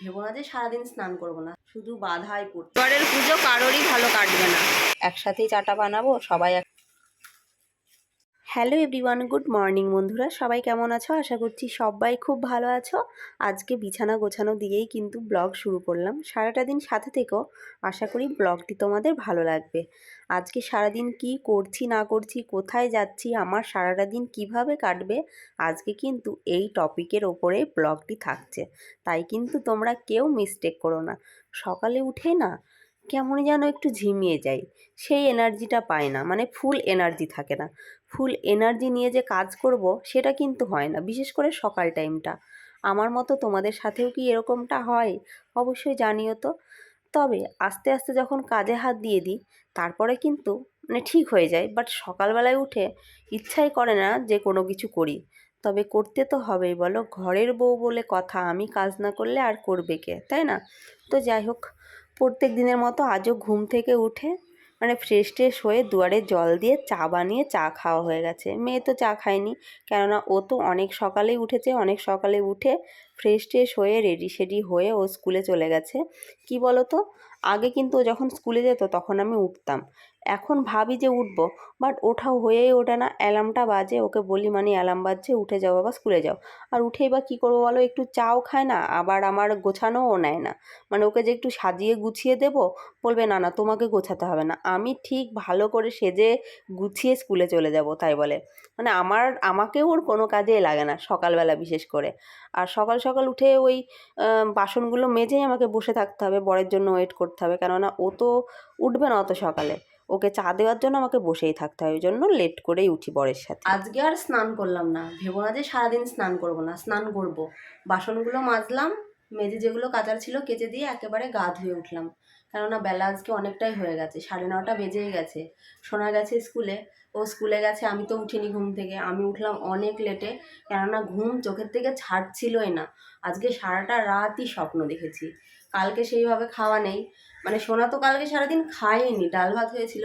ভেবো না যে সারাদিন স্নান করব না শুধু বাধাই এবারের পুজো কারোরই ভালো কাটবে না। একসাথেই চাটা বানাবো সবাই এক হ্যালো এভরিওয়ান, গুড মর্নিং বন্ধুরা। সবাই কেমন আছো? আশা করছি সবাই খুব ভালো আছো। আজকে বিছানা গোছানো দিয়েই কিন্তু ব্লগ শুরু করলাম। সারাটা দিন সাথে থেকেও আশা করি ব্লগটি তোমাদের ভালো লাগবে। আজকে সারাদিন কি করছি, না করছি, কোথায় যাচ্ছি, আমার সারাটা দিন কীভাবে কাটবে, আজকে কিন্তু এই টপিকের ওপরেই ব্লগটি থাকছে। তাই কিন্তু তোমরা কেউ মিস্টেক করো না। সকালে উঠে না কেমন যেন একটু ঝিমিয়ে যাই। সেই এনার্জিটা পায় না। মানে ফুল এনার্জি থাকে না। ফুল এনার্জি নিয়ে যে কাজ করব, সেটা কিন্তু হয় না। বিশেষ করে সকাল টাইমটা। আমার মতো তোমাদের সাথেও কি এরকমটা হয়? অবশ্যই জানিও তো। তবে আস্তে আস্তে যখন কাজে হাত দিয়ে দিই, তারপরে কিন্তু মানে ঠিক হয়ে যায়। বাট সকালবেলায় উঠে ইচ্ছাই করে না যে কোনো কিছু করি। তবে করতে তো হবেই বলো। ঘরের বউ বলে কথা, আমি কাজ না করলে আর করবে কে? তাই না? তো যাই হোক, প্রত্যেক দিনের মতো আজও ঘুম থেকে উঠে মানে ফ্রেশ ট্রেশ হয়ে দুয়ারে জল দিয়ে চা বানিয়ে চা খাওয়া হয়ে গেছে। মেয়ে তো চা খায়নি, কেননা ও তো অনেক সকালেই উঠেছে, অনেক সকালে উঠে ফ্রেশ ট্রেশ হয়ে রেডি সেডি হয়ে ও স্কুলে চলে গেছে। কি বলো তো আগে কিন্তু ও যখন স্কুলে যেত তখন আমি উঠতাম। এখন ভাবি যে উঠবো বাট ওঠাও হয়েই ওঠে না। অ্যালার্মটা বাজে, ওকে বলি মানে অ্যালার্ম বাজছে, উঠে যাও বাবা, স্কুলে যাও। আর উঠেই বা কী করব বলো, একটু চাও খায় না, আবার আমার গোছানোও নেয় না। মানে ওকে যে একটু সাজিয়ে গুছিয়ে দেবো, বলবে, না না, তোমাকে গোছাতে হবে না। আমি ঠিক ভালো করে সেজে গুছিয়ে স্কুলে চলে যাব, তাই বলে। মানে আমার আমাকে ওর কোনো কাজেই লাগে না, সকালবেলা বিশেষ করে। আর সকাল সকাল উঠে ওই বাসনগুলো মেজেই আমাকে বসে থাকতে হবে, বরের জন্য ওয়েট করতে হবে। কেননা ও তো উঠবে না অত সকালে। ওকে চা দেওয়ার জন্য আমাকে বসেই থাকতে হয়, ওই জন্য লেট করেই উঠি বরের সাথে। আজকে আর স্নান করলাম না। ভেবো না যে সারাদিন স্নান করব না, স্নান করব। বাসনগুলো মাজলাম, মেজে যেগুলো কাচার ছিল কেচে দিয়ে একেবারে গা ধুয়ে উঠলাম। কেননা বেলা আজকে অনেকটাই হয়ে গেছে, সাড়ে নটা বেজেই গেছে। শোনা গেছে স্কুলে, ও স্কুলে গেছে, আমি তো উঠিনি ঘুম থেকে। আমি উঠলাম অনেক লেটে কেননা ঘুম চোখের থেকে ছাড়ছিলই না। আজকে সারাটা রাতই স্বপ্ন দেখেছি। কালকে সেইভাবে খাওয়া নেই। মানে সোনা তো কালকে সারাদিন খাইনি ডাল ভাত হয়েছিল।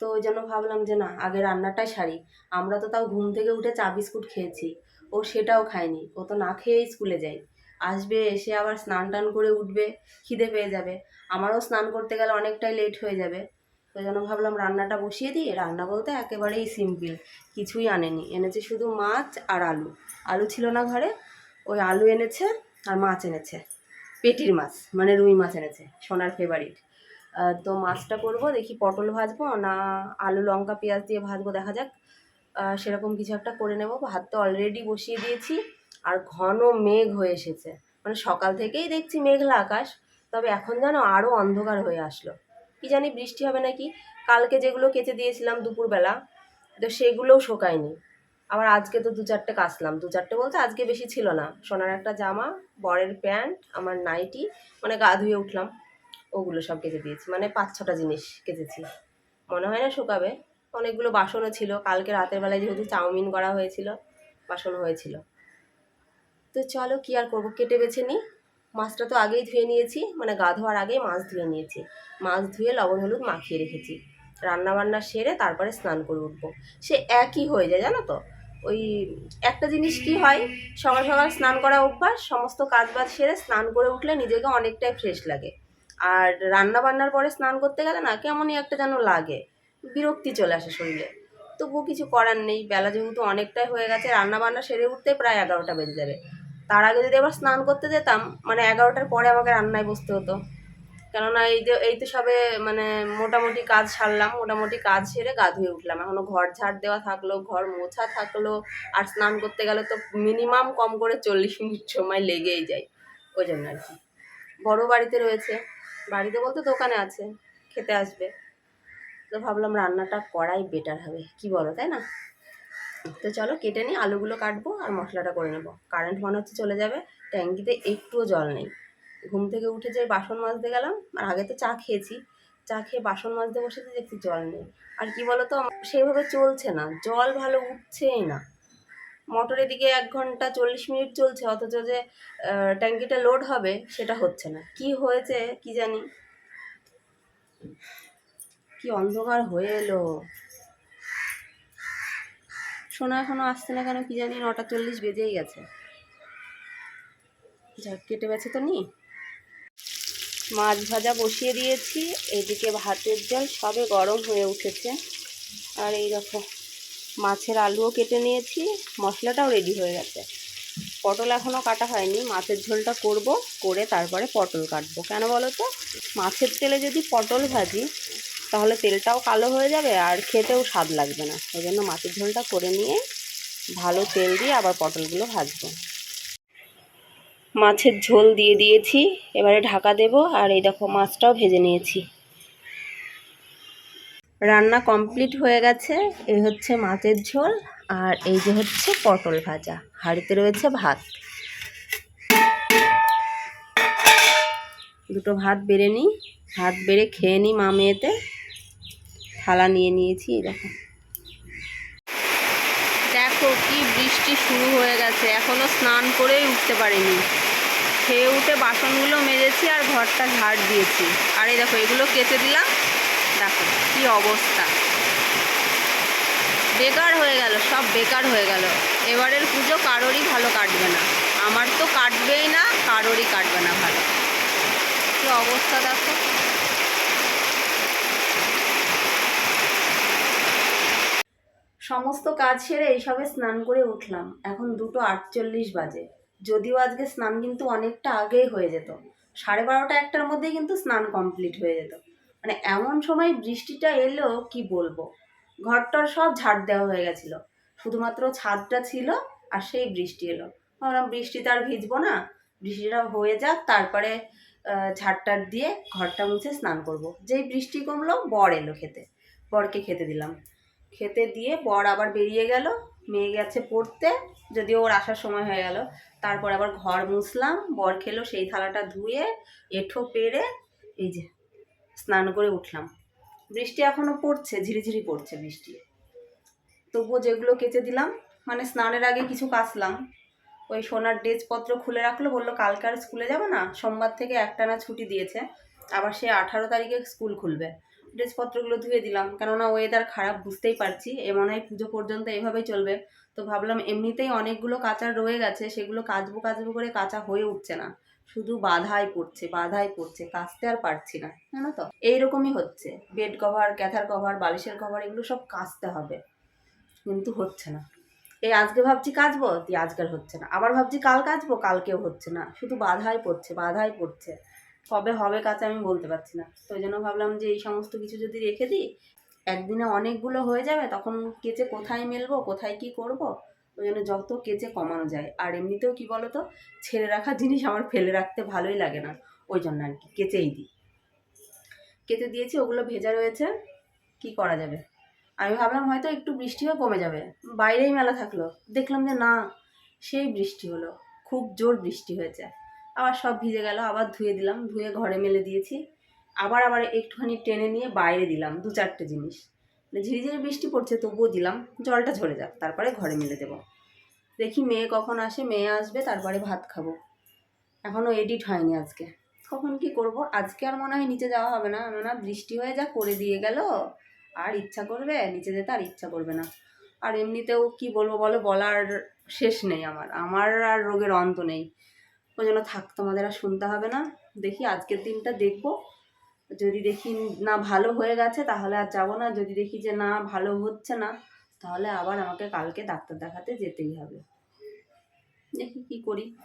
তো ওই জন্য ভাবলাম যে না, আগে রান্নাটাই সারি। আমরা তো তাও ঘুম থেকে উঠে চা, বিস্কুট খেয়েছি। ও সেটাও খায়নি। ও তো না খেয়েই স্কুলে যায়। আসবে, এসে আবার স্নান টান করে উঠবে, খিদে পেয়ে যাবে। আমারও স্নান করতে গেলে অনেকটাই লেট হয়ে যাবে। ওই জন্য ভাবলাম রান্নাটা বসিয়ে দিই। রান্না বলতে একেবারেই সিম্পল কিছুই আনেনি। এনেছে শুধু মাছ আর আলু। আলু ছিল না ঘরে। ওই আলু এনেছে আর মাছ এনেছে। পেটির মাছ মানে রুই মাছ এনেছে, সোনার ফেভারিট তো মাছটা করব, দেখি পটল ভাজবো না আলু, লঙ্কা, পেঁয়াজ দিয়ে ভাজবো, দেখা যাক। সেরকম কিছু একটা করে নেব। ভাত তো অলরেডি বসিয়ে দিয়েছি, আর ঘন মেঘ হয়ে এসেছে। মানে সকাল থেকেই দেখছি মেঘলা আকাশ, তবে এখন যেন আরও অন্ধকার হয়ে আসলো। কি জানি বৃষ্টি হবে নাকি? কালকে যেগুলো কেচে দিয়েছিলাম দুপুরবেলা, তো সেগুলোও শোকায়নি। আবার আজকে তো দু চারটে কাচলাম। দু চারটে বলতে আজকে বেশি ছিল না। সোনার একটা জামা, বরের প্যান্ট, আমার নাইটি মানে গা ধুয়ে উঠলাম। ওগুলো সব কেচে দিয়েছি। মানে পাঁচ ছটা জিনিস কেচেছি। মনে হয় না শুকাবে। অনেকগুলো বাসনও ছিল। কালকে রাতের বেলায় যেহেতু চাউমিন করা হয়েছিল বাসন হয়েছিল। তো চলো কি আর করব? কেটে বেছে নিই। মাছটা তো আগেই ধুয়ে নিয়েছি। মানে গা ধোয়ার আগেই মাছ ধুয়ে নিয়েছি। মাছ ধুয়ে লবণ, হলুদ মাখিয়ে রেখেছি। রান্না বান্না সেরে তারপরে স্নান করে উঠবো। সে একই হয়ে যায়, জানো তো? ওই একটা জিনিস কি হয়, সকাল সকাল স্নান করা অভ্যাস, সমস্ত কাজ বাজ সেরে স্নান করে উঠলে নিজেকে অনেকটাই ফ্রেশ লাগে। আর রান্না বান্নার পরে স্নান করতে গেলে না কেমনই একটা যেন লাগে, বিরক্তি চলে আসে শরীরে। তবুও কিছু করার নেই, বেলা যেহেতু অনেকটাই হয়ে গেছে রান্না বান্না সেরে উঠতে প্রায় এগারোটা বেজে যাবে। তার আগে যদি আবার স্নান করতে যেতাম মানে এগারোটার পরে আমাকে রান্নায় বসতে হতো। কেননা এই যে, এই তো সবে মানে মোটামুটি কাজ সারলাম, মোটামুটি কাজ সেরে গা ধুয়ে উঠলাম। এখনও ঘর ঝাড় দেওয়া থাকল, ঘর মোছা থাকল, আর স্নান করতে গেলে তো মিনিমাম কম করে চল্লিশ মিনিট সময় লেগেই যায়, ওই জন্য আর কি। বড় বাড়িতে রয়েছে, বাড়িতে বলতে দোকানে আছে, খেতে আসবে। তো ভাবলাম রান্নাটা করাই বেটার হবে, কি বলো, তাই না? তো চলো কেটে নিই, আলুগুলো কাটবো আর মশলাটা করে নেব। কারেন্ট মনে হচ্ছে চলে যাবে, ট্যাঙ্কিতে একটুও জল নেই। ঘুম থেকে উঠে যে বাসন মাজতে গেলাম, আর আগে তো চা খেয়েছি। চা খেয়ে বাসন মাজতে বসেছি দেখছি জল নেই। আর কি বলতো সেইভাবে চলছে না, জল ভালো উঠছেই না। মোটরের দিকে এক ঘণ্টা চল্লিশ মিনিট চলছে, অথচ যে ট্যাঙ্কিটা লোড হবে, সেটা হচ্ছে না। কি হয়েছে কি জানি? কি অন্ধকার হয়ে এলো। সোনা এখনও আসছে না কেন, কি জানি নটা চল্লিশ বেজেই গেছে। যাক, কেটে বেছে তো নি? মাছ ভাজা বসিয়ে দিয়েছি। এদিকে ভাতের জল সবে গরম হয়ে উঠেছে। আর এই দেখো, মাছের আলুও কেটে নিয়েছি, মশলাটাও রেডি হয়ে গেছে। পটল এখনও কাটা হয়নি, মাছের ঝোলটা করব, করে তারপরে পটল কাটবো। কেন বলো তো? মাছের তেলে যদি পটল ভাজি, তাহলে তেলটাও কালো হয়ে যাবে আর খেতেও স্বাদ লাগবে না। ওই জন্য মাছের ঝোলটা করে নিয়ে ভালো তেল দিয়ে আবার পটলগুলো ভাজবো। মাছের ঝোল দিয়ে দিয়েছি। এবারে ঢাকা দেব, আর এই দেখো মাছটাও ভেজে নিয়েছি। রান্না কমপ্লিট হয়ে গেছে এই হচ্ছে মাছের ঝোল, আর এই যে হচ্ছে পটল ভাজা। হাঁড়িতে রয়েছে ভাত। দুটো ভাত বেড়ে নিই। ভাত বেড়ে খেয়ে নিই মা মেয়েতে। থালা নিয়ে নিয়েছি, এই দেখো কি বৃষ্টি শুরু হয়ে গেছে। এখনও স্নান করেই উঠতে পারিনি। খেয়ে উঠে বাসনগুলো মেজেছি আর ঘরটা ঝাড় দিয়েছি। আর এই দেখো, এগুলো কেচে দিলাম। দেখো, কি অবস্থা। বেকার হয়ে গেল, সব বেকার হয়ে গেল। এবারের পুজো কারোরই ভালো কাটবে না। আমার তো কাটবেই না, কারোরই কাটবে না ভালো। কি অবস্থা দেখো। সমস্ত কাজ সেরে এইসবে স্নান করে উঠলাম। এখন দুটো আটচল্লিশ বাজে। যদিও আজকে স্নান কিন্তু অনেকটা আগেই হয়ে যেত। সাড়ে বারোটা একটার মধ্যেই কিন্তু স্নান কমপ্লিট হয়ে যেত। মানে এমন সময় বৃষ্টিটা এলো, কি বলব? ঘরটার সব ঝাড় দেওয়া হয়ে গেছিল। শুধুমাত্র ছাদটা ছিল আর সেই বৃষ্টি এলো। ভাবলাম বৃষ্টিতে আর ভিজবো না। বৃষ্টিটা হয়ে যাক, তারপরে ঝাড়টার দিয়ে ঘরটা মুছে স্নান করব। যেই বৃষ্টি কমলো, বর এলো খেতে। বরকে খেতে দিলাম। খেতে দিয়ে বর আবার বেরিয়ে গেল। মেয়ে গেছে পড়তে, যদিও ওর আসার সময় হয়ে গেল। তারপর আবার ঘর মুছলাম, বর খেলো, সেই থালাটা ধুয়ে, এঁঠো পেরে এই যে স্নান করে উঠলাম। বৃষ্টি এখনও পড়ছে, ঝিরিঝিরি পড়ছে বৃষ্টি। তবুও যেগুলো কেচে দিলাম মানে স্নানের আগে কিছু কাচলাম। ওই সোনার ড্রেসপত্র খুলে রাখল, বলল কালকে আর স্কুলে যাবে না, সোমবার থেকে একটানা ছুটি দিয়েছে, আবার সে আঠারো তারিখে স্কুল খুলবে। ড্রেসপত্রগুলো ধুয়ে দিলাম, কেননা ওয়েদার খারাপ, বুঝতেই পারছি, এ মনে হয় পুজো পর্যন্ত এভাবেই চলবে। তো ভাবলাম এমনিতেই অনেকগুলো কাঁচা রয়ে গেছে, সেগুলো কাচবো কাচবো করে কাঁচা হয়ে উঠছে না। শুধু বাধাই পড়ছে বাধাই পড়ছে, কাচতে আর পারছি না, জানো তো? এইরকমই হচ্ছে। বেড কভার, ক্যাথার কভার, বালিশের কভার, এগুলো সব কাচতে হবে। কিন্তু হচ্ছে না। এই আজকে ভাবছি কাচবো দিয়ে আজকাল হচ্ছে না। আবার ভাবছি কাল কাচবো, কালকেও হচ্ছে না। শুধু বাধাই পড়ছে বাধাই পড়ছে। কবে হবে কাছে আমি বলতে পারছি না। তো ওই জন্য ভাবলাম যে এই সমস্ত কিছু যদি রেখে দিই একদিনে অনেকগুলো হয়ে যাবে, তখন কেচে কোথায় মেলবো, কোথায় কি করব, ওই জন্য যত কেচে কমানো যায়। আর এমনিতেও কি বলো তো ছেড়ে রাখা জিনিস আমার ফেলে রাখতে ভালোই লাগে না, ওই জন্য আর কি, কেচেই দিই। কেচে দিয়েছি, ওগুলো ভেজা রয়েছে, কি করা যাবে? আমি ভাবলাম হয়তো একটু বৃষ্টিও কমে যাবে, বাইরেই মেলা থাকল, দেখলাম যে না, সেই বৃষ্টি হলো, খুব জোর বৃষ্টি হয়েছে। আবার সব ভিজে গেল, আবার ধুয়ে দিলাম, ধুয়ে ঘরে মেলে দিয়েছি। আবার আবার একটুখানি টেনে নিয়ে বাইরে দিলাম দু চারটে জিনিস। মানে ঝিরিঝিরি বৃষ্টি পড়ছে তবুও দিলাম, জলটা ঝরে যাক, তারপরে ঘরে মেলে দেবো। দেখি মেয়ে কখন আসে, মেয়ে আসবে, তারপরে ভাত খাব। এখনও এডিট হয়নি আজকে। কখন কি করব? আজকে আর মনে হয় নিচে যাওয়া হবে না। না বৃষ্টি হয়ে যা করে দিয়ে গেল। আর ইচ্ছা করবে, নিচে যেতে আর ইচ্ছা করবে না। আর এমনিতেও কি বলব বলো, বলার শেষ নেই আমার। আমার আর রোগের অন্ত নেই। ওই জন্য থাক, তোমাদের আর শুনতে হবে না। দেখি আজকের দিনটা দেখব। যদি দেখি না ভালো হয়ে গেছে, তাহলে আর যাব না। যদি দেখি যে না, ভালো হচ্ছে না, তাহলে আবার আমাকে কালকে ডাক্তার দেখাতে যেতেই হবে। দেখি কি করি।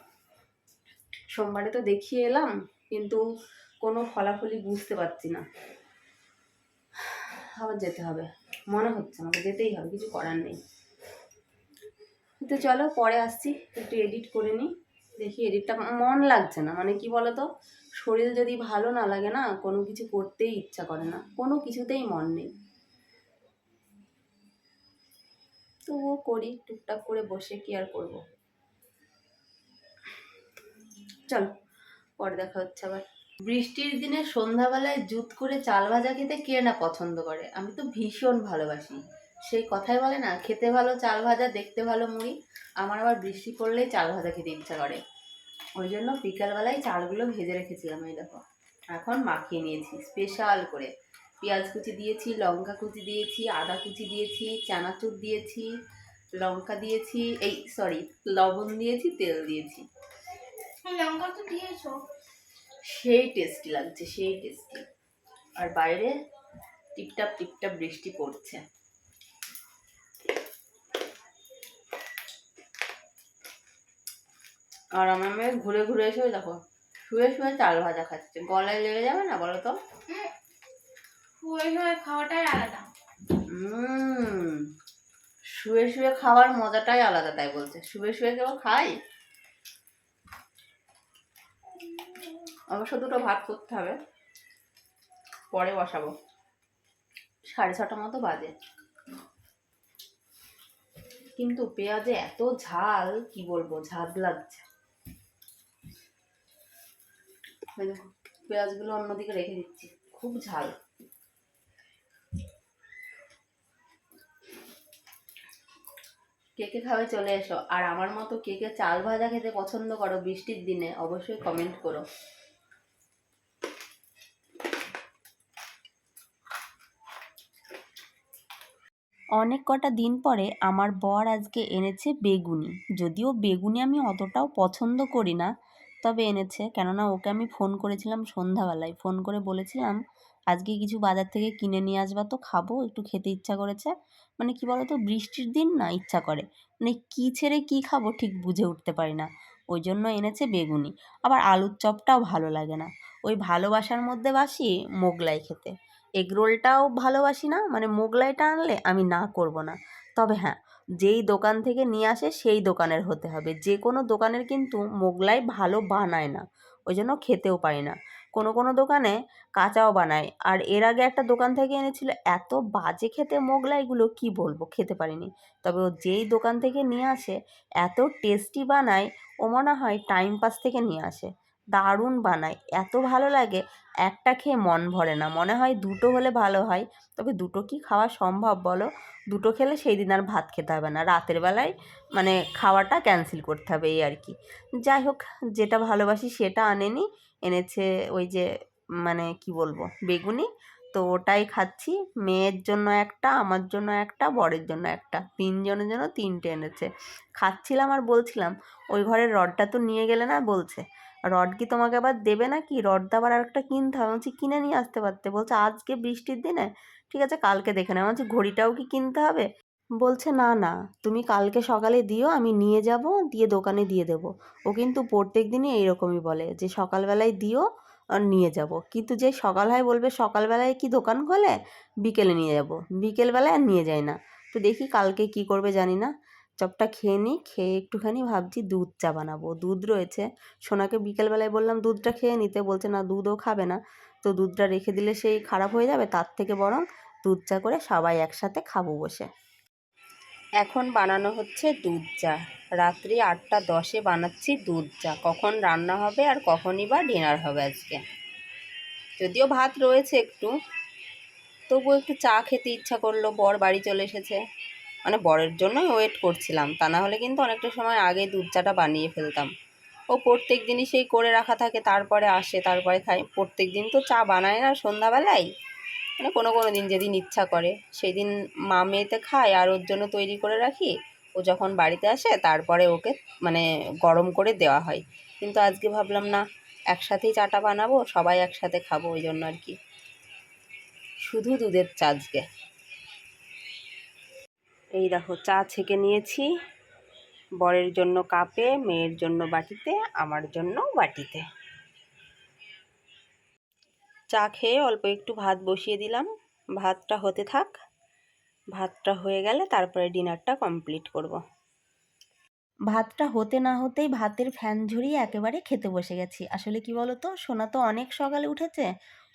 সোমবারে তো দেখিয়ে এলাম, কিন্তু কোনো ফলাফলই বুঝতে পারছি না। আবার যেতে হবে। মনে হচ্ছে আমাকে যেতেই হবে, কিছু করার নেই। তো চলো, পরে আসছি। একটু এডিট করে নিই। দেখি এডিটটা মন লাগছে না। মানে কি বলো তো শরীর যদি ভালো না লাগে না, কোনো কিছু করতেই ইচ্ছা করে না। কোনো কিছুতেই মন নেই। তবুও করি, টুকটাক করে বসে কি আর করব? চলো, পরে দেখা হচ্ছে আবার। বৃষ্টির দিনে সন্ধ্যাবেলায় জুত করে চাল ভাজা খেতে কে না পছন্দ করে? আমি তো ভীষণ ভালোবাসি। সেই কথাই বলে না, খেতে ভালো চাল ভাজা, দেখতে ভালো মুড়ি। আমার আবার বৃষ্টি পড়লেই চাল ভাজা খেতে ইচ্ছা করে। ওই জন্য বিকালবেলায় চালগুলো ভেজে রেখেছিলাম এই দেখো। এখন মাখিয়ে নিয়েছি স্পেশাল করে। পেঁয়াজ কুচি দিয়েছি লঙ্কা কুচি দিয়েছি আদা কুচি দিয়েছি চানাচুর দিয়েছি লঙ্কা দিয়েছি এই সরি লবণ দিয়েছি তেল দিয়েছি। লঙ্কা তো দিয়েছ। সেই টেস্টি লাগছে সেই টেস্টি আর বাইরে টিপটাপ টিপটাপ বৃষ্টি পড়ছে। আর আমার মেয়ে ঘুরে ঘুরে এসে দেখো শুয়ে শুয়ে চাল ভাজা খাচ্ছে। গলায় লেগে যাবে না বলো তো? শুয়ে শুয়ে খাওয়াটাই আলাদা। শুয়ে শুয়ে খাওয়ার মজাটাই আলাদা তাই বলছে। শুয়ে শুয়ে কেউ খাই? অবশ্য দুটো ভাত করতে হবে পরে বসাবো। সাড়ে ছটা মতো বাজে। কিন্তু পেঁয়াজে এত ঝাল কি বলব ঝাল লাগছে। পেঁয়াজগুলো অন্যদিকে রেখে দিচ্ছি। খুব ঝাল। কেকে খাবে চলে এসো। আর আমার মতো কে কে চাল ভাজা খেতে পছন্দ করো বৃষ্টির দিনে, অবশ্যই কমেন্ট করো। অনেক কটা দিন পরে আমার বর আজকে এনেছে বেগুনি। যদিও বেগুনি আমি অতটাও পছন্দ করি না তবে এনেছে। কেননা ওকে আমি ফোন করেছিলাম সন্ধ্যাবেলায়। ফোন করে বলেছিলাম, আজকে কিছু বাজার থেকে কিনে নিয়ে আসবা তো, খাব, একটু খেতে ইচ্ছা করেছে। মানে কি বলতো, বৃষ্টির দিন না ইচ্ছা করে। মানে কী ছেড়ে কী খাব ঠিক বুঝে উঠতে পারি না। ওই জন্য এনেছে বেগুনি। আবার আলুর চপটাও ভালো লাগে না। ওই ভালোবাসার মধ্যে বাসি মোগলাই খেতে। এগরোলটাও ভালোবাসি না মানে মোগলাইটা আনলে আমি না করব না। তবে হ্যাঁ যেই দোকান থেকে নিয়ে আসে সেই দোকানের হতে হবে। যে কোনো দোকানের কিন্তু মোগলাই ভালো বানায় না ওই জন্য খেতেও পারি না। কোনো কোনো দোকানে কাঁচাও বানায়। আর এর আগে একটা দোকান থেকে এনেছিল, এত বাজে খেতে মোগলাইগুলো, কি বলব? খেতে পারিনি। তবে ও যেই দোকান থেকে নিয়ে আসে, এত টেস্টি বানায়, ও মনে হয় টাইম পাস থেকে নিয়ে আসে। দারুণ বানায়। এত ভালো লাগে, একটা খেয়ে মন ভরে না। মনে হয় দুটো হলে ভালো হয়। তবে দুটো কি খাওয়া সম্ভব বলো? দুটো খেলে সেই দিন আর ভাত খেতে হবে না। রাতের বেলায় মানে খাওয়াটা ক্যান্সেল করতে হবে এই আর কি। যাই হোক, যেটা ভালোবাসি সেটা আনেনি। এনেছে ওই যে মানে কি বলব, বেগুনি। তো ওটাই খাচ্ছি। মেয়ের জন্য একটা, আমার জন্য একটা, বরের জন্য একটা। তিনজনের জন্য তিনটে এনেছে। খাচ্ছিলাম আর বলছিলাম, ওই ঘরের রডটা তো নিয়ে গেলে না বলছে। রড কি তোমাকে আবার দেবে না কি রডটা আবার একটা কিনতে হবে। বলছি, কিনে নিয়ে আসতে পারতে। বলছে, আজকে বৃষ্টির দিনে। ঠিক আছে, কালকে দেখে নেব। বলছি, ঘড়িটাও কি কিনতে হবে? বলছে, না না, তুমি কালকে সকালে দিও, আমি নিয়ে যাব, দিয়ে দোকানে দিয়ে দেবো। ও কিন্তু প্রত্যেক দিনই এইরকমই বলে যে, সকালবেলায় দিও আর নিয়ে যাব। কিন্তু যে সকাল হয় বলবে, সকালবেলায় কি দোকান খোলে? বিকেলে নিয়ে যাব। বিকেলবেলায় আর নিয়ে যায় না। তো দেখি কালকে কি করবে জানি না। চপটা খেয়ে নিই, খেয়ে একটুখানি ভাবছি দুধ চা বানাবো। দুধ রয়েছে। সোনাকে বিকেলবেলায় বললাম, দুধটা খেয়ে নিতে। বলছে, না, দুধও খাবে না। তো দুধটা রেখে দিলে সেই খারাপ হয়ে যাবে, তার থেকে বরং দুধ চা করে সবাই একসাথে খাব বসে। এখন বানানো হচ্ছে দুধ চা। রাত্রি আটটা দশে বানাচ্ছি দুধ চা। কখন রান্না হবে আর কখনই বা ডিনার হবে আজকে। যদিও ভাত রয়েছে একটু, তবুও একটু চা খেতে ইচ্ছা করল, বর বাড়ি চলে এসেছে। মানে বরের জন্যই ওয়েট করছিলাম। তা না হলে কিন্তু অনেকটা সময় আগে দুধ চাটা বানিয়ে ফেলতাম। ও প্রত্যেক দিনই সেই করে রাখা থাকে, তারপরে আসে, তারপরে খায়। প্রত্যেক দিন তো চা বানায় না সন্ধ্যাবেলায়। মানে কোনো কোনো দিন যেদিন ইচ্ছা করে। সেই দিন মা মেয়েতে খায় আর ওর জন্য তৈরি করে রাখি। ও যখন বাড়িতে আসে, তারপরে ওকে মানে গরম করে দেওয়া হয়। কিন্তু আজকে ভাবলাম না, একসাথেই চাটা বানাবো, সবাই একসাথে খাব, ওই জন্য আর কি। শুধু দুধের চা আজকে এই দেখো, চা ছেঁকে নিয়েছি। বরের জন্য কাপে, মেয়ের জন্য বাটিতে, আমার জন্য বাটিতে। চা খেয়ে অল্প একটু ভাত বসিয়ে দিলাম। ভাতটা হতে থাক। ভাতটা হয়ে গেলে তারপরে ডিনারটা কমপ্লিট করব। ভাতটা হতে না হতেই ভাতের ফ্যান ঝরিয়ে একেবারে খেতে বসে গেছি। আসলে কি বলতো? সোনা তো অনেক সকালে উঠেছে,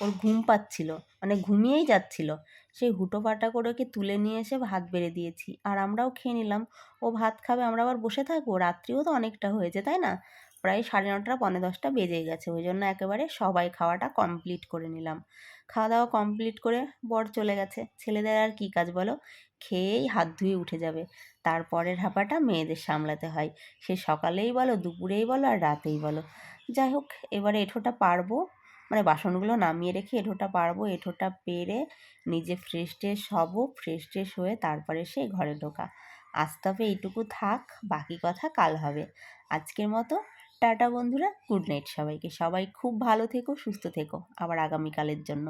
ওর ঘুম পাচ্ছিল মানে ঘুমিয়েই যাচ্ছিল। সেই হুটো পাটা করে ওকে তুলে নিয়ে এসে ভাত বেড়ে দিয়েছি। আর আমরাও খেয়ে নিলাম। ও ভাত খাবে, আমরা আবার বসে থাকব? রাত্রিও তো অনেকটা হয়েছে, তাই না? প্রায় সাড়ে নটা পনেরো দশটা বেজে গেছে। ওই জন্য একেবারে সবাই খাওয়াটা কমপ্লিট করে নিলাম। খাওয়া দাওয়া কমপ্লিট করে বর চলে গেছে। ছেলেদের আর কী কাজ বলো? খেয়েই হাত ধুয়ে উঠে যাবে। তারপরের হাঁপাটা মেয়েদের সামলাতে হয়। সে সকালেই বলো, দুপুরেই বলো আর রাতেই বলো। যাই হোক, এবারে এঁঠোটা পারব। মানে বাসনগুলো নামিয়ে রেখে এঁঠোটা পারব। এঁঠোটা পেরে নিজে ফ্রেশ ট্রেশ হব। ফ্রেশ ট্রেশ হয়ে তারপরে সে ঘরে ঢোকা। আজ তবে এইটুকু থাক, বাকি কথা কাল হবে। আজকের মতো টাটা বন্ধুরা গুড নাইট সবাইকে। সবাই খুব ভালো থেকো সুস্থ থেকো আবার আগামীকালের জন্য।